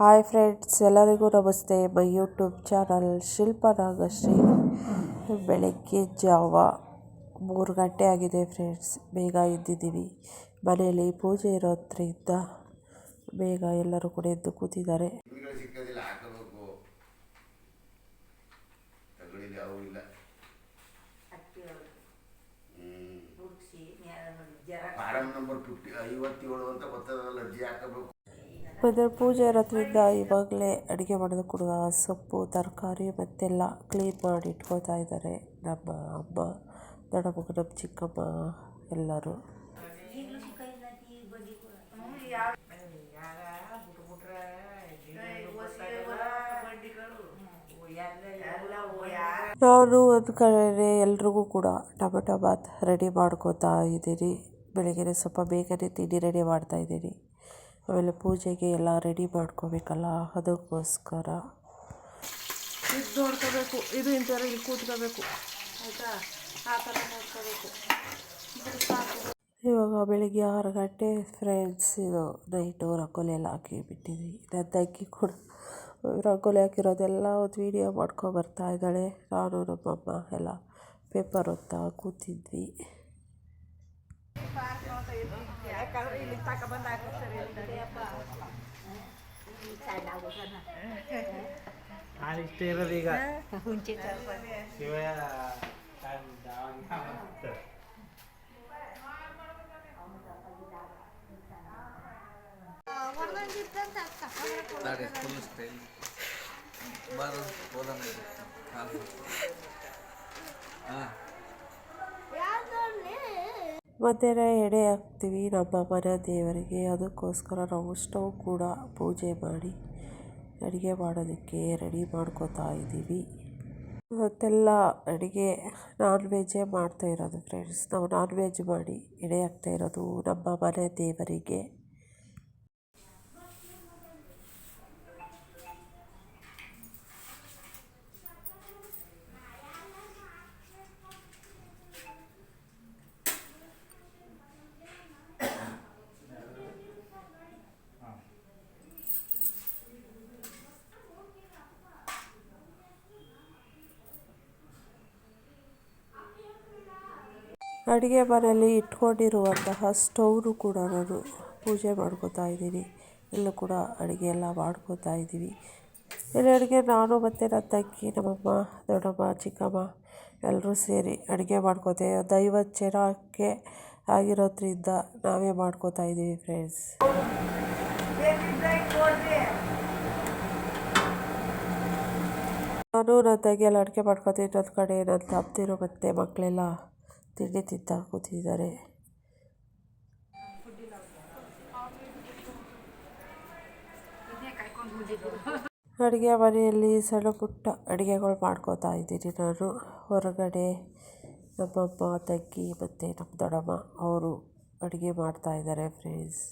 Hi friends ಎಲ್ಲರಿಗೂ ನಮಸ್ತೆ. My YouTube channel Shilpa Nagashri. ಬೆಳಗ್ಗೆ ಜಾವ ಮೂರು ಗಂಟೆ ಆಗಿದೆ ಫ್ರೆಂಡ್ಸ್. ಬೇಗ ಎದ್ದಿದ್ದೀವಿ. ಮನೆಯಲ್ಲಿ ಪೂಜೆ ಇರೋದ್ರಿಂದ ಬೇಗ ಎಲ್ಲರೂ ಕೂಡ ಎದ್ದು ಕೂತಿದ್ದಾರೆ. ನಂಬರ್ ಫಿಫ್ಟಿ ಐವತ್ತೇಳು ಅಂತ ಅರ್ಜಿ ಹಾಕಬೇಕು. ಮತ್ತು ಪೂಜೆ ಇರೋದ್ರಿಂದ ಇವಾಗಲೇ ಅಡುಗೆ ಮಾಡೋದು ಕೂಡ ಸೊಪ್ಪು, ತರಕಾರಿ ಮತ್ತೆಲ್ಲ ಕ್ಲೀನ್ ಮಾಡಿ ಇಟ್ಕೋತಾ ಇದ್ದಾರೆ ನಮ್ಮ ಅಮ್ಮ ದೊಡ್ಡಮ್ಮ ನಮ್ಮ ಚಿಕ್ಕಮ್ಮ ಎಲ್ಲರೂ. ನಾನು ಒಂದು ಕಡೆ ಎಲ್ರಿಗೂ ಕೂಡ ಟೊಮೆಟೊ ಬಾತ್ ರೆಡಿ ಮಾಡ್ಕೋತಾ ಇದ್ದೀನಿ. ಬೆಳಿಗ್ಗೆ ಸ್ವಲ್ಪ ಬೇಗನೆ ತಿಂಡಿ ರೆಡಿ ಮಾಡ್ತಾ ಇದ್ದೀನಿ. ಆಮೇಲೆ ಪೂಜೆಗೆ ಎಲ್ಲ ರೆಡಿ ಮಾಡ್ಕೋಬೇಕಲ್ಲ ಅದಕ್ಕೋಸ್ಕರ. ಇದು ನೋಡ್ಕೋಬೇಕು ಇದು ಇಂಥರ ಇಲ್ಲಿ ಕೂತ್ಕೋಬೇಕು. ಆಯಿತಾ? ಆ ಥರ ನೋಡ್ಕೋಬೇಕು. ಇದ್ರೆ ಸಾಕು. ಇವಾಗ ಬೆಳಿಗ್ಗೆ ಆರು ಗಂಟೆ ಫ್ರೆಂಡ್ಸ್ ಇದು ನೈಟು ರಂಗೋಲಿ ಎಲ್ಲ ಹಾಕಿ ಬಿಟ್ಟಿದ್ವಿ. ನನ್ನ ತಂಗಿ ಕೂಡ ರಂಗೋಲಿ ಹಾಕಿರೋದೆಲ್ಲ ಒಂದು ವೀಡಿಯೋ ಮಾಡ್ಕೊ ಬರ್ತಾ ಇದ್ದಾಳೆ. ನಾನು ನಮ್ಮಮ್ಮ ಎಲ್ಲ ಪೇಪರ್ ಓದ್ತಾ ಕೂತಿದ್ವಿ. Kalau ilinta ka banda ko sa rin dali pa. Sana ako sana. Ali tira diga. Hunche ta. Siya tan dawan ka. वर्णन कीर्तन दैट इज़ फुल स्टाइल बार बोला नहीं हाँ हाँ ಮಧ್ಯಾಹ್ನ ಎಡೆ ಹಾಕ್ತೀವಿ ನಮ್ಮ ಮನೆ ದೇವರಿಗೆ. ಅದಕ್ಕೋಸ್ಕರ ನಾವು ಸ್ಟವ್ ಕೂಡ ಪೂಜೆ ಮಾಡಿ ಅಡುಗೆ ಮಾಡೋದಕ್ಕೆ ರೆಡಿ ಮಾಡ್ಕೋತಾ ಇದ್ದೀವಿ. ಇವತ್ತೆಲ್ಲ ಅಡುಗೆ ನಾನ್ ವೆಜ್ಜೇ ಮಾಡ್ತಾ ಇರೋದು ಫ್ರೆಂಡ್ಸ್ ನಾವು ನಾನ್ ವೆಜ್ ಮಾಡಿ ಎಡೆ ಹಾಕ್ತಾ ಇರೋದು ನಮ್ಮ ಮನೆ ದೇವರಿಗೆ. ಅಡುಗೆ ಮನೆಯಲ್ಲಿ ಇಟ್ಕೊಂಡಿರುವಂತಹ ಸ್ಟೌವ್ನು ಕೂಡ ನಾನು ಪೂಜೆ ಮಾಡ್ಕೋತಾ ಇದ್ದೀನಿ. ಇಲ್ಲೂ ಕೂಡ ಅಡುಗೆ ಎಲ್ಲ ಮಾಡ್ಕೋತಾ ಇದ್ದೀವಿ. ಇಲ್ಲಿ ಅಡುಗೆ ನಾನು ಮತ್ತು ನನ್ನ ತಂಗಿ, ನಮ್ಮಮ್ಮ, ದೊಡ್ಡಮ್ಮ, ಚಿಕ್ಕಮ್ಮ ಎಲ್ಲರೂ ಸೇರಿ ಅಡುಗೆ ಮಾಡ್ಕೋತೇವೆ ಒಂದು ಐವತ್ತು ಆಗಿರೋದ್ರಿಂದ ನಾವೇ ಮಾಡ್ಕೋತಾ ಇದ್ದೀವಿ ಫ್ರೆಂಡ್ಸ್ ನಾನು ನನ್ನ ತಂಗಿ ಎಲ್ಲ ಅಡುಗೆ ಮಾಡ್ಕೋತೀನಿ ಇನ್ನೊಂದು ಕಡೆ ನನ್ನ ತಮ್ಮದಿರು ಮತ್ತು ಮಕ್ಕಳೆಲ್ಲ ತಿಂಡಿ ತಿಂತಾ ಕೂತಿದ್ದಾರೆ. ಅಡುಗೆ ಮನೆಯಲ್ಲಿ ಸಣ್ಣ ಪುಟ್ಟ ಅಡುಗೆಗಳು ಮಾಡ್ಕೋತಾ ಇದ್ದೀನಿ ನಾನು. ಹೊರಗಡೆ ನಮ್ಮಮ್ಮ ತಂಗಿ ಮತ್ತು ನಮ್ಮ ದೊಡ್ಡಮ್ಮ ಅವರು ಅಡುಗೆ ಮಾಡ್ತಾ ಇದ್ದಾರೆ ಫ್ರೆಂಡ್ಸ್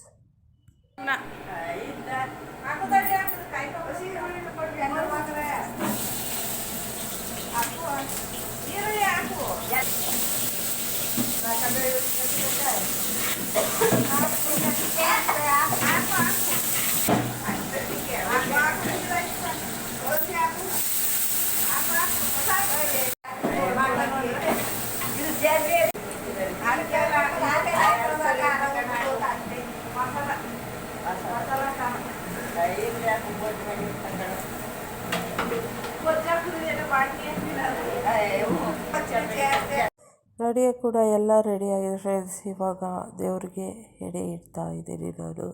ಅಡುಗೆ ಕೂಡ ಎಲ್ಲ ರೆಡಿಯಾಗಿದೆ ಫ್ರೆಂಡ್ಸ್ ಇವಾಗ ದೇವ್ರಿಗೆ ಎಡೆ ಇಡ್ತಾ ಇದ್ದೀನಿ ನಾನು.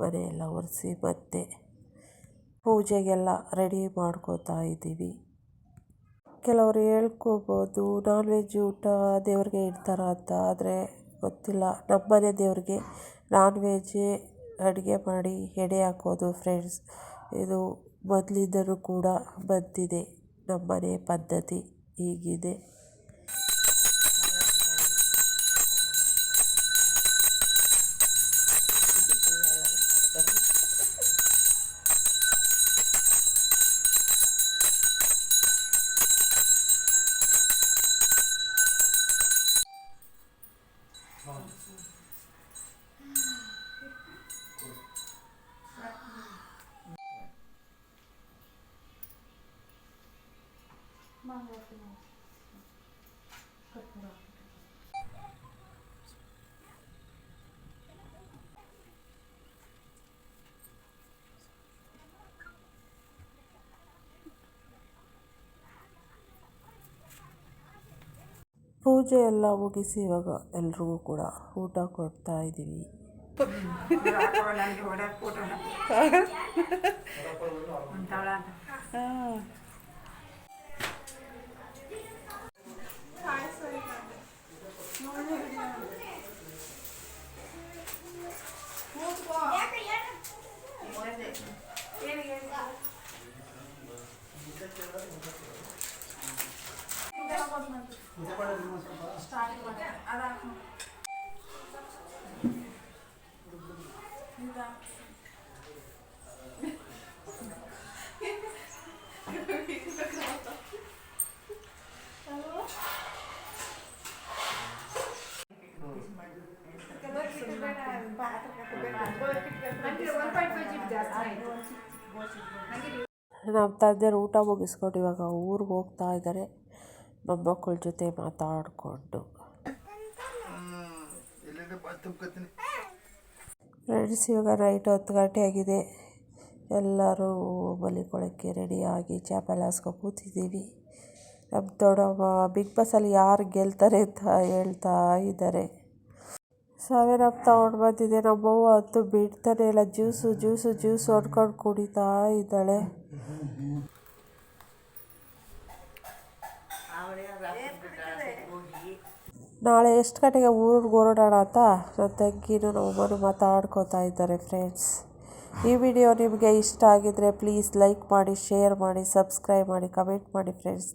ಮನೆಯೆಲ್ಲ ಒರೆಸಿ ಮತ್ತೆ ಪೂಜೆಗೆಲ್ಲ ರೆಡಿ ಮಾಡ್ಕೋತಾ ಇದ್ದೀವಿ ಕೆಲವರು ಹೇಳ್ಕೋಬೋದು ನಾನ್ ವೆಜ್ ಊಟ ದೇವ್ರಿಗೆ ಇಡ್ತಾರ ಅಂತ, ಆದರೆ ಗೊತ್ತಿಲ್ಲ. ನಮ್ಮನೆ ದೇವ್ರಿಗೆ ನಾನ್ ವೆಜ್ಜೇ ಅಡುಗೆ ಮಾಡಿ ಎಡೆ ಹಾಕೋದು ಫ್ರೆಂಡ್ಸ್ ಇದು ಮೊದಲಿಂದನೂ ಕೂಡ ಬಂದಿದೆ. ನಮ್ಮನೆ ಪದ್ಧತಿ ಹೀಗಿದೆ. ಪೂಜೆ ಎಲ್ಲ ಮುಗಿಸಿ ಇವಾಗ ಎಲ್ರಿಗೂ ಕೂಡ ಊಟ ಕೊಡ್ತಾ ಇದ್ದೀವಿ. ನಮ್ಮ ತಂದೆಯರು ಊಟ ಮುಗಿಸ್ಕೊಂಡು ಇವಾಗ ಊರಿಗೆ ಹೋಗ್ತಾ ಇದ್ದಾರೆ. ಮೊಮ್ಮಕ್ಕಳ ಜೊತೆ ಮಾತಾಡಿಕೊಂಡು. ಫ್ರೆಂಡ್ಸ್, ಇವಾಗ ನೈಟ್ ಹತ್ತು ಗಂಟೆ ಆಗಿದೆ. ಎಲ್ಲರೂ ಮಲಿಕೊಳ್ಳೋಕ್ಕೆ ರೆಡಿಯಾಗಿ ಚಾಪೆಲ್ ಹಾಸ್ಕೊಂಡು ಕೂತಿದ್ದೀವಿ. ನಮ್ಮ ದೊಡ್ಡಮ್ಮ ಬಿಗ್ ಬಾಸಲ್ಲಿ ಯಾರು ಗೆಲ್ತಾರೆ ಅಂತ ಹೇಳ್ತಾ ಇದ್ದಾರೆ. ಸೆವೆನ್ ಅಪ್ ತೊಗೊಂಡು ಬಂದಿದೆ. ನಮ್ಮವ್ವ ಅಂತೂ ಬಿಡ್ತಾನೆ ಇಲ್ಲ. ಜ್ಯೂಸು ಜ್ಯೂಸು ಜ್ಯೂಸು ಅಂದ್ಕೊಂಡು ಕುಡಿತಾ ಇದ್ದಾಳೆ. ನಾಳೆ ಎಷ್ಟು ಗಂಟೆಗೆ ಊರಿಗೆ ಹೊರಡೋಣ ಅಂತ? ನನ್ನ ತಂಗಿನೂ ನಮ್ಮನ್ನು ಮಾತಾಡ್ಕೋತಾ ಇದ್ದಾರೆ ಫ್ರೆಂಡ್ಸ್ ಈ ವಿಡಿಯೋ ನಿಮಗೆ ಇಷ್ಟ ಆಗಿದ್ದರೆ ಪ್ಲೀಸ್ ಲೈಕ್ ಮಾಡಿ ಶೇರ್ ಮಾಡಿ ಸಬ್ಸ್ಕ್ರೈಬ್ ಮಾಡಿ ಕಮೆಂಟ್ ಮಾಡಿ ಫ್ರೆಂಡ್ಸ್